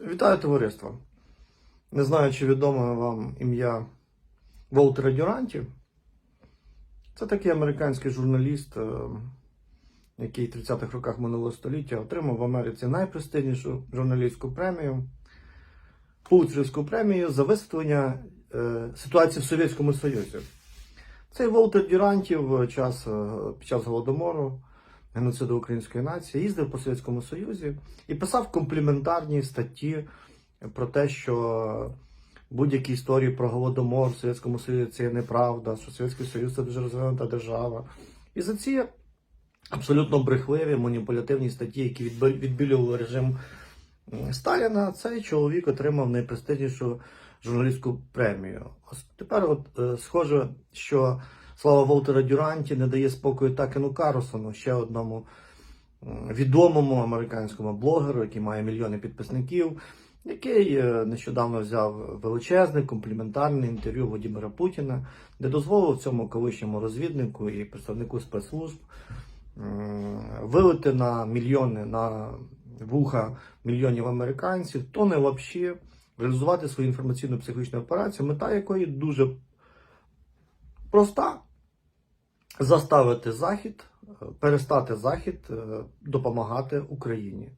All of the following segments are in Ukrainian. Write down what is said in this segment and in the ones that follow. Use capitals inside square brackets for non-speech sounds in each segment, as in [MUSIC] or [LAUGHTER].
Вітаю товариство. Не знаю, чи відоме вам ім'я Волтера Дюранті. Це такий американський журналіст, е, який в 30-х роках минулого століття отримав в Америці найпрестижнішу журналістську премію, Пулицерівську премію за висвітлення е, ситуації в Совєтському Союзі. Цей Волтер Дюранті в час, е, під час Голодомору, геноциду української нації, їздив по Совєтському Союзі і писав компліментарні статті про те, що будь-які історії про Голодомор в Совєтському Союзі це є неправда, що Совєтський Союз це дуже розвинута держава. І за ці абсолютно брехливі маніпулятивні статті, які відбі- відбілювали режим Сталіна, цей чоловік отримав найпрестижнішу журналістську премію. Ось Тепер, от е, схоже, що слава Волтера Дюранті не дає спокою Такену Карлсону, ще одному відомому американському блогеру, який має мільйони підписників, який е, нещодавно взяв величезне компліментарне інтерв'ю Володимира Путіна, де дозволив цьому колишньому розвіднику і представнику спецслужб вилити на мільйони на вуха мільйонів американців, то не взагалі реалізувати свою інформаційну психологічну операцію, мета якої дуже проста заставити Захід, е, перестати Захід е, допомагати Україні,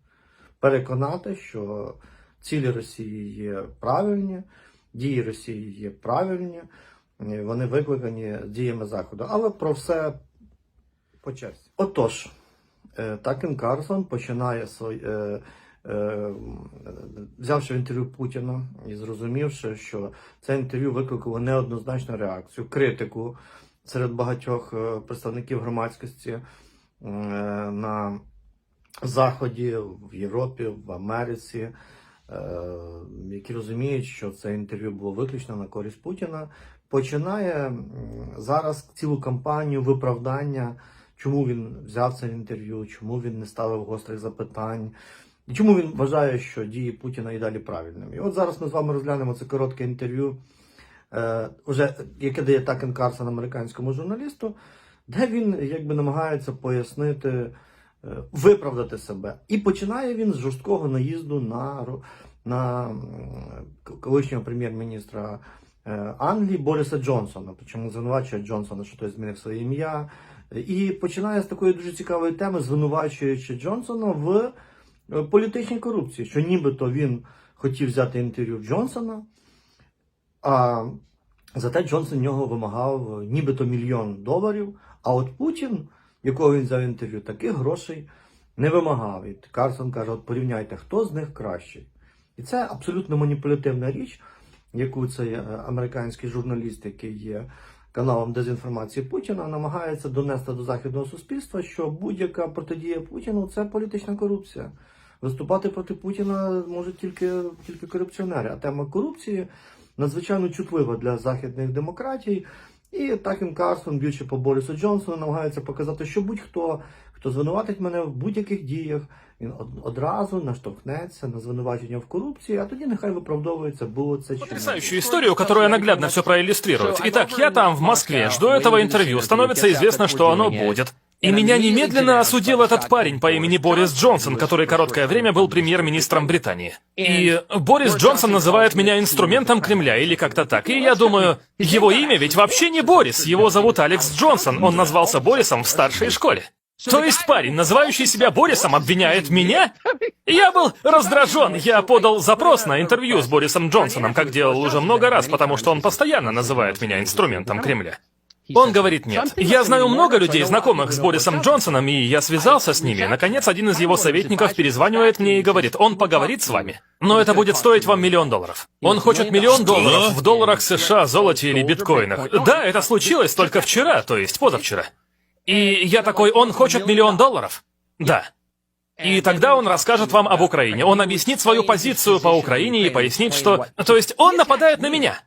переконати, що цілі Росії є правильні, дії Росії є правильні, е, вони викликані діями Заходу. Але про все по черзі. Отож, Такен Карлсон починає е, взявши інтерв'ю Путіна і зрозумівши, що це інтерв'ю викликало неоднозначну реакцію, критику серед багатьох е, представників громадськості е, на Заході, в Європі, в Америці, е, які розуміють, що це інтерв'ю було виключно на користь Путіна, починає зараз цілу кампанію виправдання, чому він взяв це інтерв'ю, чому він не ставив гострих запитань. І чому він вважає, що дії Путіна і далі правильними? І от зараз ми з вами розглянемо це коротке інтерв'ю, уже, яке дає Такен Карсон американському журналісту, де він якби намагається пояснити, е, виправдати себе. І починає він з жорсткого наїзду на, на колишнього прем'єр-міністра е, Англії Бориса Джонсона. Причому звинувачує Джонсона, що той змінив своє ім'я. І починає з такої дуже цікавої теми, звинувачуючи Джонсона в е, політичній корупції, що нібито він хотів взяти інтерв'ю Джонсона, а зате Джонсон нього вимагав е, нібито мільйон доларів. А от Путін, якого він взяв інтерв'ю, таких грошей не вимагав. І Карсон каже: от порівняйте, хто з них кращий. І це абсолютно маніпулятивна річ, яку цей е, американський журналіст, який є каналом дезінформації Путіна, намагається донести до західного суспільства, що будь-яка протидія Путіну це політична корупція. Виступати проти Путіна можуть тільки, тільки корупціонери. А тема корупції надзвичайно чутлива для західних демократій. І Такін Карсон, б'ючи по Борису Джонсону, намагається показати, що будь-хто, хто звинуватить мене в будь-яких діях, він одразу наштовхнеться на звинувачення в корупції, а тоді нехай виправдовується, було це чи не було. Потрясающую историю, которая наглядно все проиллюстрирует. Итак, я там, в Москве, жду этого интервью. Становится известно, что оно будет. И меня немедленно осудил этот парень по имени Борис Джонсон, который короткое время был премьер-министром Британии. И Борис Джонсон называет меня инструментом Кремля или как-то так. И я думаю, его имя ведь вообще не Борис, его зовут Алекс Джонсон. Он назвался Борисом в старшей школе. То есть парень, называющий себя Борисом, обвиняет меня? Я был раздражен. Я подал запрос на интервью с Борисом Джонсоном, как делал уже много раз, потому что он постоянно называет меня инструментом Кремля. Он говорит нет. Я знаю много людей, знакомых с Борисом Джонсоном, и я связался с ними. Наконец, один из его советников перезванивает мне и говорит, он поговорит с вами. Но это будет стоить вам миллион долларов. Он хочет миллион долларов в долларах США, золоте или биткоинах. Да, это случилось только вчера, то есть позавчера. И я такой, он хочет миллион долларов? Да. И тогда он расскажет вам об Украине. Он объяснит свою позицию по Украине и пояснит, что... То есть он нападает на меня.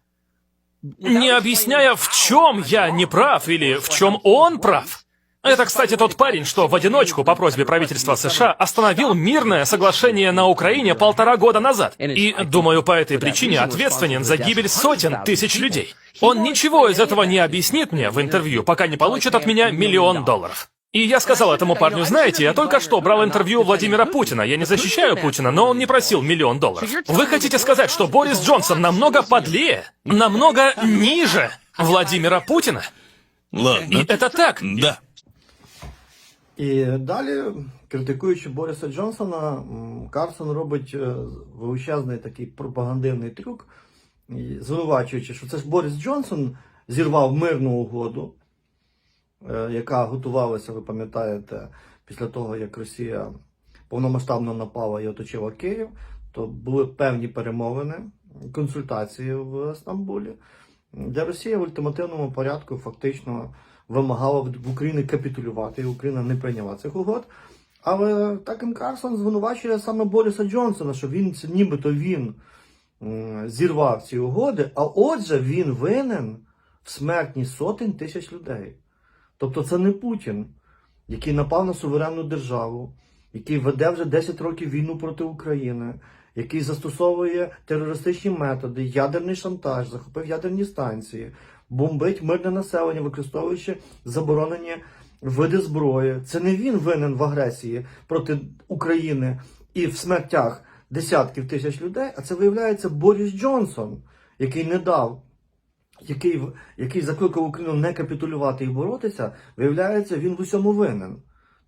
Не объясняя, в чем я не прав или в чем он прав. Это, кстати, тот парень, что в одиночку по просьбе правительства США остановил мирное соглашение на Украине полтора года назад. И, думаю, по этой причине ответственен за гибель сотен тысяч людей. Он ничего из этого не объяснит мне в интервью, пока не получит от меня миллион долларов. И я сказал этому парню, знаете, я только что брал интервью у Владимира Путина. Я не защищаю Путина, но он не просил миллион долларов. Вы хотите сказать, что Борис Джонсон намного подлее, намного ниже Владимира Путина? Ладно. И это так. Да. І далі, критикуючи Бориса Джонсона, м, Карсон робить е, величезний такий пропагандивний трюк, і звинувачуючи, що це ж Борис Джонсон зірвав мирну угоду, е, Яка готувалася, ви пам'ятаєте, після того, як Росія повномасштабно напала і оточила Київ, то були певні перемовини, консультації в Стамбулі, де Росія в ультимативному порядку фактично вимагала від України капітулювати, і Україна не прийняла цих угод. Але Таким Карсон звинувачує саме Бориса Джонсона, що він це нібито він зірвав ці угоди, а отже, він винен в смерті сотень тисяч людей. Тобто це не Путін, який напав на суверенну державу, який веде вже 10 років війну проти України, який застосовує терористичні методи, ядерний шантаж, захопив ядерні станції, бомбить мирне населення, використовуючи заборонені види зброї. Це не він винен в агресії проти України і в смертях десятків тисяч людей, а це виявляється Борис Джонсон, який не дав який, в- який закликав Україну не капітулювати і боротися, виявляється, він в усьому винен.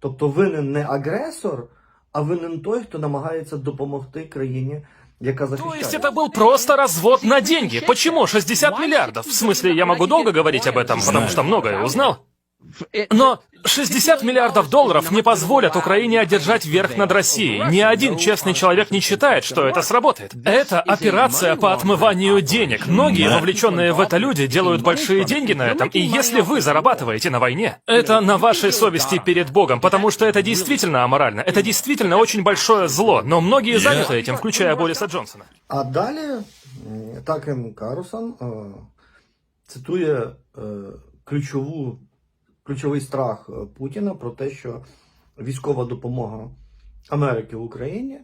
Тобто винен не агресор, а винен той, хто намагається допомогти країні, яка То захищає. есть это был просто развод на деньги. Почему 60 миллиардов? В смысле, я могу долго говорить об этом, потому что многое узнал. Но 60 миллиардов долларов не позволят Украине одержать верх над Россией. Ни один честный человек не считает, что это сработает. Это операция по отмыванию денег. Многие вовлеченные в это люди делают большие деньги на этом, и если вы зарабатываете на войне, это на вашей совести перед Богом, потому что это действительно аморально. Это действительно очень большое зло, но многие заняты этим, включая Бориса Джонсона. А далі м, Такем Карусон е, ключову, ключовий страх е, Путіна про те, що військова допомога Америки Україні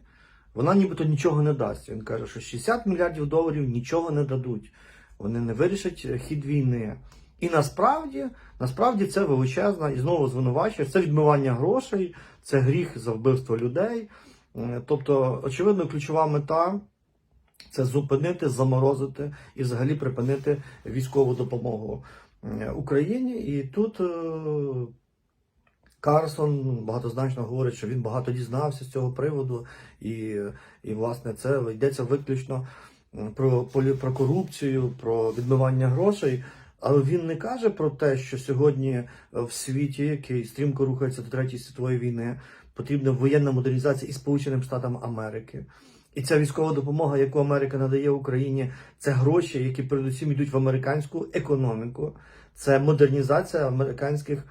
вона нібито нічого не дасть. Він каже, що 60 мільярдів доларів нічого не дадуть. Вони не вирішать е, хід війни. І насправді, насправді це величезна і знову звинувачує, це відмивання грошей, це гріх за вбивство людей. Е, Тобто, очевидно, ключова мета це зупинити, заморозити і взагалі припинити військову допомогу Україні. І тут е, Карсон багатозначно говорить, що він багато дізнався з цього приводу, і, і власне це йдеться виключно про, про корупцію, про відмивання грошей. Але він не каже про те, що сьогодні е, в світі, який стрімко рухається до Третьої світової війни, потрібна воєнна модернізація і Сполученим Штатам Америки. І ця військова допомога, яку Америка надає Україні, це гроші, які передусім йдуть в американську економіку, це модернізація американських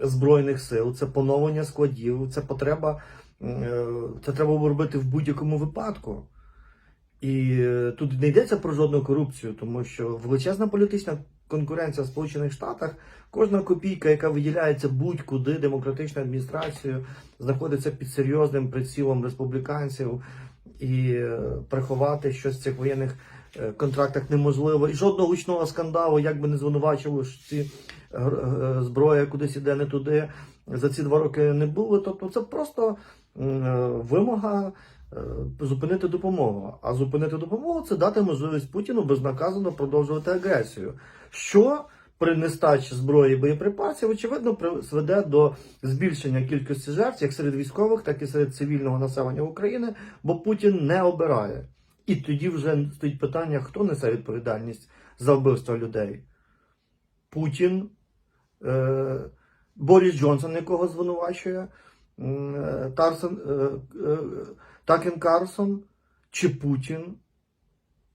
збройних сил, це поновлення складів, це потреба, е, це треба робити в будь-якому випадку. І е, тут не йдеться про жодну корупцію, тому що величезна політична конкуренція в Сполучених Штатах, кожна копійка, яка виділяється будь-куди демократичною адміністрацією, знаходиться під серйозним прицілом республіканців, і е, приховати щось в цих воєнних е, контрактах неможливо. І жодного гучного скандалу, як би не звинувачили, що ці е, зброя кудись іде не туди. За ці два роки не було. Тобто це просто вимога зупинити допомогу. А зупинити допомогу це дати можливість Путіну безнаказано продовжувати агресію. Що при нестачі зброї і боєприпасів, очевидно, призведе до збільшення кількості жертв як серед військових, так і серед цивільного населення України, бо Путін не обирає. І тоді вже стоїть питання, хто несе відповідальність за вбивство людей. Путін, е, Борис Джонсон, якого звинувачує е, е, е, Такен Карсон, чи Путін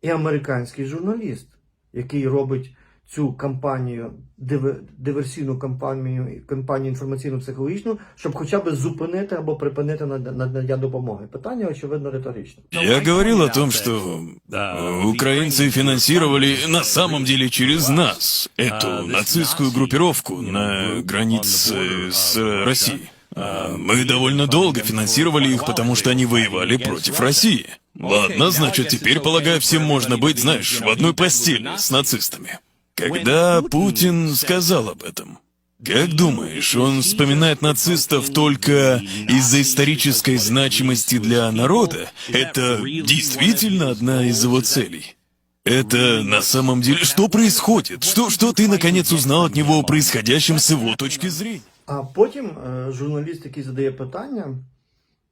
і американський журналіст, який робить цю кампанію, дивер- диверсійну кампанію, кампанію інформаційно-психологічну, щоб хоча б зупинити або припинити над- надання допомоги. Питання, очевидно, риторичне. Я говорил о том, что э, украинцы финансировали на самом деле через нас эту нацистскую группировку на границе с Россией. А Мы довольно долго финансировали их, потому что они воевали против России. Ладно, значит, теперь, полагаю, всем можно быть, знаешь, в одной постели с нацистами. Когда Путин сказал об этом, Как думаешь, он вспоминает нацистов только из-за исторической значимости для народа? Это действительно одна из его целей? Это на самом деле... Что происходит? Что, что ты наконец узнал от него о происходящем с его точки зрения? А потім е, журналіст, який задає питання,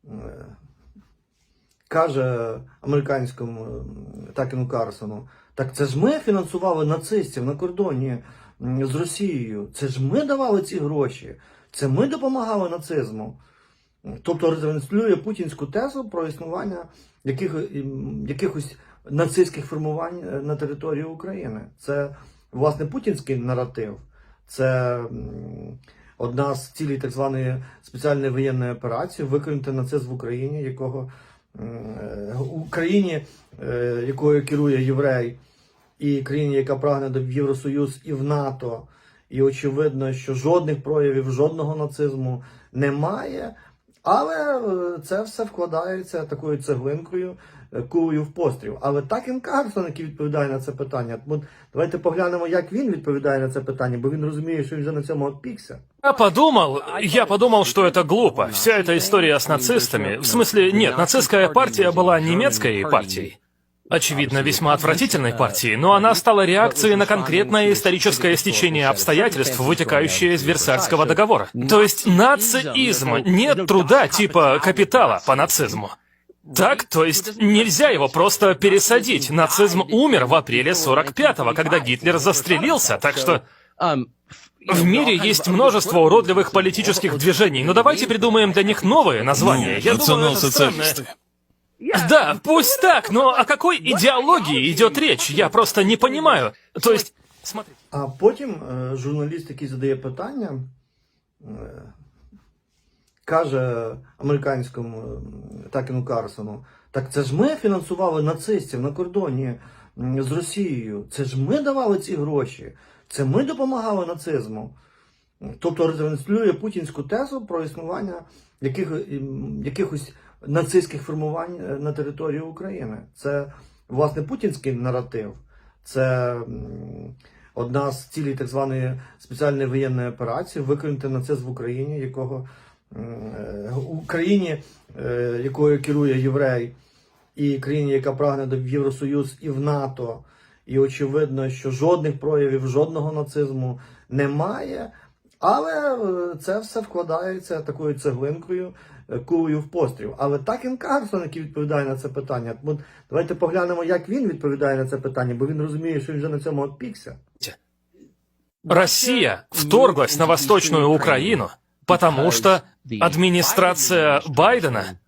е, каже американському е, Такіну Карсону: Так це ж ми фінансували нацистів на кордоні з Росією. Це ж ми давали ці гроші. Це ми допомагали нацизму. Тобто ретранслює путінську тезу про існування яких, якихось нацистських формувань е, на території України. Це власне путінський наратив. Це одна з цілей так званої спеціальної воєнної операції виконати нацизм в Україні, якого м, е, Україні, якою керує єврей, і країні, яка прагне до Євросоюз і в НАТО. І очевидно, що жодних проявів жодного нацизму немає. Але е, це все вкладається такою цеглинкою, е, кулею в постріл. Але Такін Карсон, який відповідає на це питання, от давайте поглянемо, як він відповідає на це питання, бо він розуміє, що він вже на цьому опікся. Я подумал, я подумал, что это глупо. Вся эта история с нацистами. В смысле, нет, нацистская партия была немецкой партией. Очевидно, весьма отвратительной партией, но она стала реакцией на конкретное историческое стечение обстоятельств, вытекающее из Версальского договора. То есть нацизм, нет труда типа капитала по нацизму. Так, то есть нельзя его просто пересадить. Нацизм умер в апреле 45-го, когда Гитлер застрелился, так что... В мире есть множество уродливых политических движений, но давайте придумаем для них новые названия. Я думаю, это странное. Да, пусть так, но о какой идеологии идет речь? Я просто не понимаю. То есть, смотри. А потім е, журналіст, який задає питання, е, каже американському е, Такіну Карсону: так це ж ми фінансували нацистів на кордоні м, з Росією. Це ж ми давали ці гроші. Це ми допомагали нацизму. Тобто ретранслює путінську тезу про існування яких, м, якихось нацистських формувань е, на території України. Це власне путінський наратив. Це одна з цілей так званої спеціальної воєнної операції виконати нацизм в Україні, якого м, е, Україні, е, якою керує єврей, і країні, яка прагне до Євросоюз і в НАТО. І очевидно, що жодних проявів жодного нацизму немає. Але це все вкладається такою цеглинкою, кулею в постріл. Але Такін Карсон, який відповідає на це питання, от давайте поглянемо, як він відповідає на це питання, бо він розуміє, що він вже на цьому опікся. Россия вторглась на Восточную Украину, потому что администрация Байдена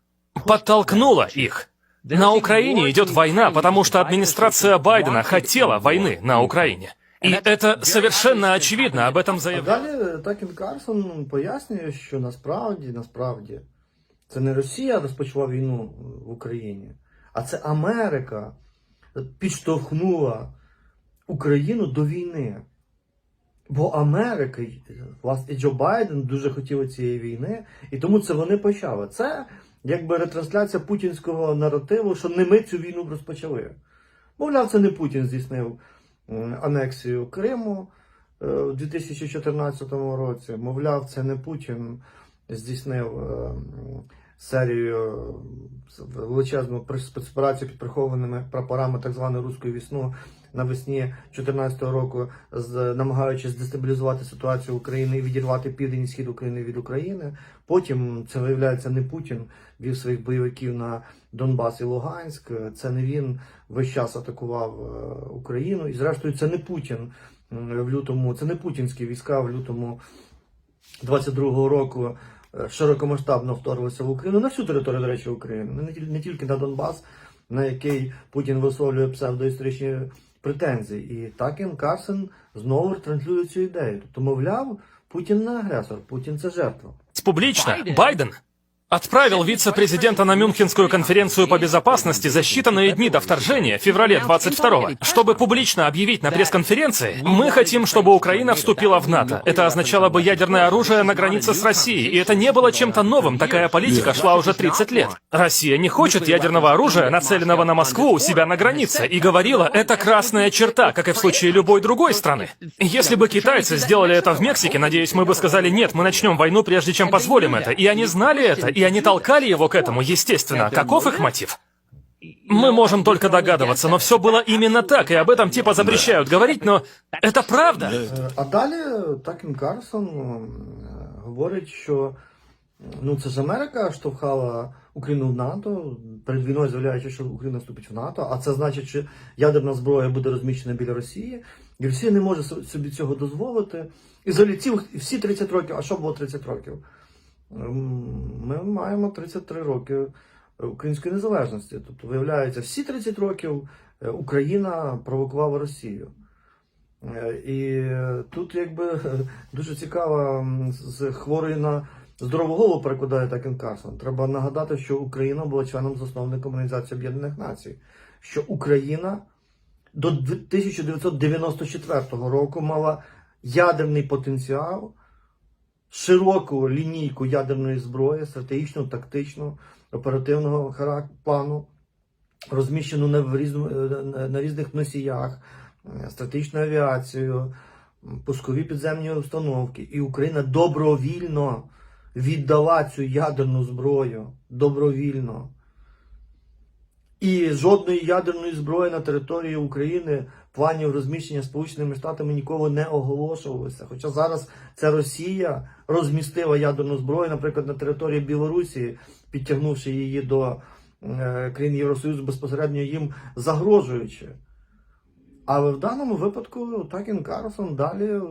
подтолкнула их. На Украине идет война, потому что администрация Байдена хотела войны на Украине. И это совершенно очевидно, об этом А заявляет. далі Такін Карсон пояснює, що насправді, насправді, це не Росія розпочала війну в Україні, а це Америка підштовхнула Україну до війни. Бо Америка, власне, і Джо Байден дуже хотіли цієї війни, і тому це вони почали. Це якби ретрансляція путінського наративу, що не ми цю війну розпочали. Мовляв, це не Путін здійснив анексію Криму е, у 2014 році. Мовляв, це не Путін здійснив е, серію е, величезну спецоперацію під прихованими прапорами так званої руської вісну навесні 2014 року, з, намагаючись дестабілізувати ситуацію України і відірвати південь і схід України від України. Потім це виявляється не Путін вів своїх бойовиків на Донбас і Луганськ. Це не він весь час атакував е, Україну. І зрештою, це не Путін в лютому, це не путінські війська в лютому 22-го року широкомасштабно вторглися в Україну на всю територію, до речі, України, не тіль- не тільки на Донбас, на який Путін висловлює псевдоісторичні претензії. І Такін Карсен знову транслює цю ідею. Тобто, мовляв, Путін не агресор, Путін це жертва. Публично Байден отправил вице-президента на Мюнхенскую конференцию по безопасности за считанные дни до вторжения, в феврале 22-го, чтобы публично объявить на пресс-конференции, мы хотим, чтобы Украина вступила в НАТО. Это означало бы ядерное оружие на границе с Россией, и это не было чем-то новым, такая политика шла уже 30 лет. Россия не хочет ядерного оружия, нацеленного на Москву у себя на границе, и говорила, это красная черта, как и в случае любой другой страны. Если бы китайцы сделали это в Мексике, надеюсь, мы бы сказали, нет, мы начнем войну, прежде чем позволим это. И они знали это, и они толкали его к этому, естественно. Каков их мотив? Мы можем только догадываться, но все было именно так, и об этом типа запрещают говорить, но это правда. Е, А далі Такін Карсон е, говорить, що ну це ж Америка штовхала Україну в НАТО, перед війною заявляючи, що Україна вступить в НАТО, а це значить, що ядерна зброя буде розміщена біля Росії, і Росія не може со- собі цього дозволити. І взагалі ці всі 30 років, а що було 30 років? Ем, Ми маємо 33 роки української незалежності. Тобто, виявляється, всі 30 років е, Україна провокувала Росію. Е, І тут якби [LAUGHS] дуже цікаво з хворої на здорову голову перекладає Такен Карсон. Треба нагадати, що Україна була членом засновником Організації Об'єднаних Націй, що Україна до 1994 року мала ядерний потенціал, широку лінійку ядерної зброї, стратегічну, тактичну, оперативного плану, розміщену на, е, на- різних носіях, стратегічну авіацію, пускові підземні установки. І Україна добровільно віддала цю ядерну зброю. Добровільно. І жодної ядерної зброї на території України планів розміщення Сполученими Штатами ніколи не оголошувалося. Хоча зараз це Росія розмістила ядерну зброю, наприклад, на території Білорусі, підтягнувши її до е, країн Євросоюзу безпосередньо їм загрожуючи. Але в даному випадку Такін Карлсон далі,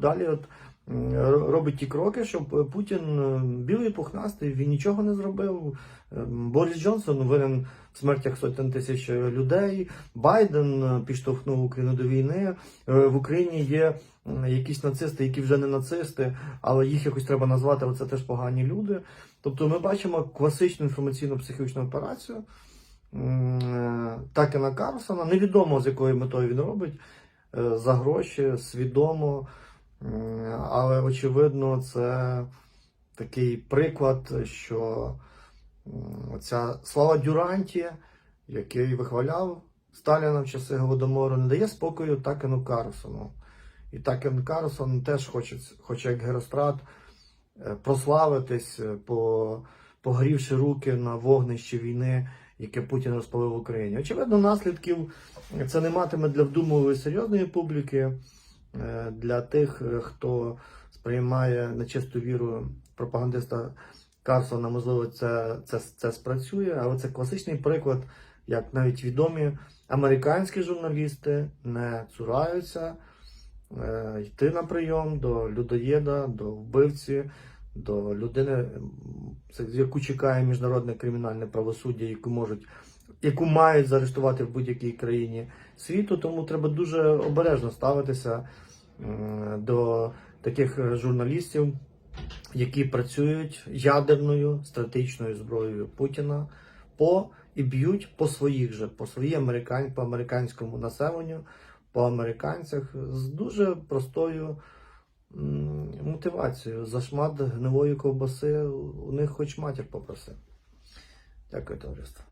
далі от, робить ті кроки, щоб Путін е, білий пухнастий, він нічого не зробив. Ем, Борис Джонсон винен в смертях сотень тисяч людей. Байден е, підштовхнув Україну до війни. Е, В Україні є якісь нацисти, які вже не нацисти, але їх якось треба назвати, але це теж погані люди. Тобто ми бачимо класичну інформаційно-психічну операцію. м, е, Такена Карлсона. Невідомо з якою метою він робить е, за гроші, свідомо. Але очевидно, це такий приклад, що ця слава Дюранті, який вихваляв Сталіна в часи Голодомору, не дає спокою Такену Карлсону. І Такен Карлсон теж хоче, хоче як Герострат, е, прославитись, е, по, погрівши руки на вогнищі війни, яке Путін розпалив в Україні. Очевидно, наслідків це не матиме для вдумливої серйозної публіки, для тих, е, хто сприймає на чисту віру пропагандиста Карсона, можливо, це, це, це спрацює, але це класичний приклад, як навіть відомі американські журналісти не цураються е, йти на прийом до людоєда, до вбивці, до людини, це- яку чекає міжнародне кримінальне правосуддя, яку можуть, яку мають заарештувати в будь-якій країні світу. Тому треба дуже обережно ставитися до таких журналістів, які працюють ядерною стратегічною зброєю Путіна по і б'ють по своїх же, по своїй американ, по американському населенню, по американцях з дуже простою мотивацією. За шмат гнилої ковбаси у них хоч матір попроси. Дякую, товариство.